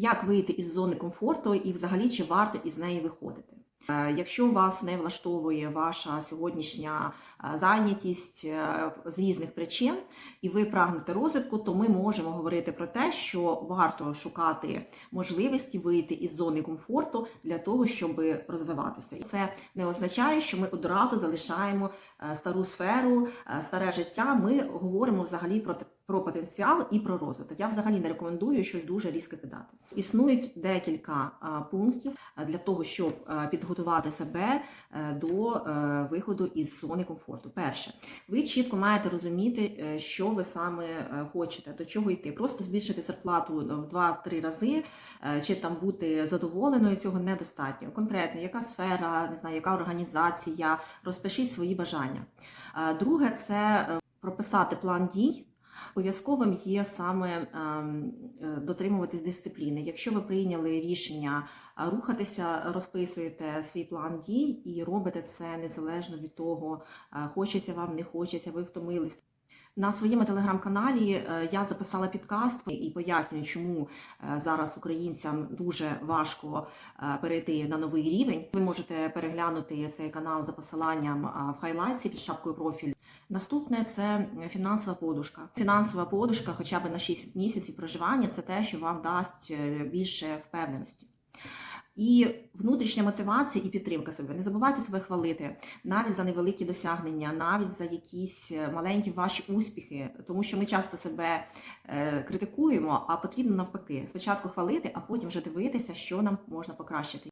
Як вийти із зони комфорту і взагалі чи варто із неї виходити? Е, Якщо вас не влаштовує ваша сьогоднішня е, зайнятість е, з різних причин, і ви прагнете розвитку, то ми можемо говорити про те, що варто шукати можливості вийти із зони комфорту для того, щоб розвиватися. І це не означає, що ми одразу залишаємо стару сферу, старе життя. Ми говоримо взагалі про те- про потенціал і про розвиток. Я взагалі не рекомендую щось дуже різке кидати. Існують декілька пунктів для того, щоб підготувати себе е, до е, виходу із зони комфорту. Перше, ви чітко маєте розуміти, е, що ви саме хочете, до чого йти. Просто збільшити зарплату в 2-3 рази, чи там бути задоволеною, цього недостатньо. Конкретно, яка сфера, не знаю, яка організація, розпишіть свої бажання. Друге, це прописати план дій. Обов'язковим є саме ем, е, дотримуватись дисципліни. Якщо ви прийняли рішення е, рухатися, розписуєте свій план дій і робите це незалежно від того, е, хочеться вам, не хочеться, ви втомились. На своєму телеграм-каналі я записала підкаст і пояснюю, чому зараз українцям дуже важко перейти на новий рівень. Ви можете переглянути цей канал за посиланням в хайлайці під шапкою профілю. Наступне це фінансова подушка. Фінансова подушка, хоча б на 6 місяців проживання, це те, що вам дасть е, більше впевненості. І внутрішня мотивація і підтримка себе. Не забувайте себе хвалити навіть за невеликі досягнення, навіть за якісь е, маленькі ваші успіхи, тому що ми часто себе е, критикуємо, а потрібно навпаки спочатку хвалити, а потім вже дивитися, що нам можна покращити.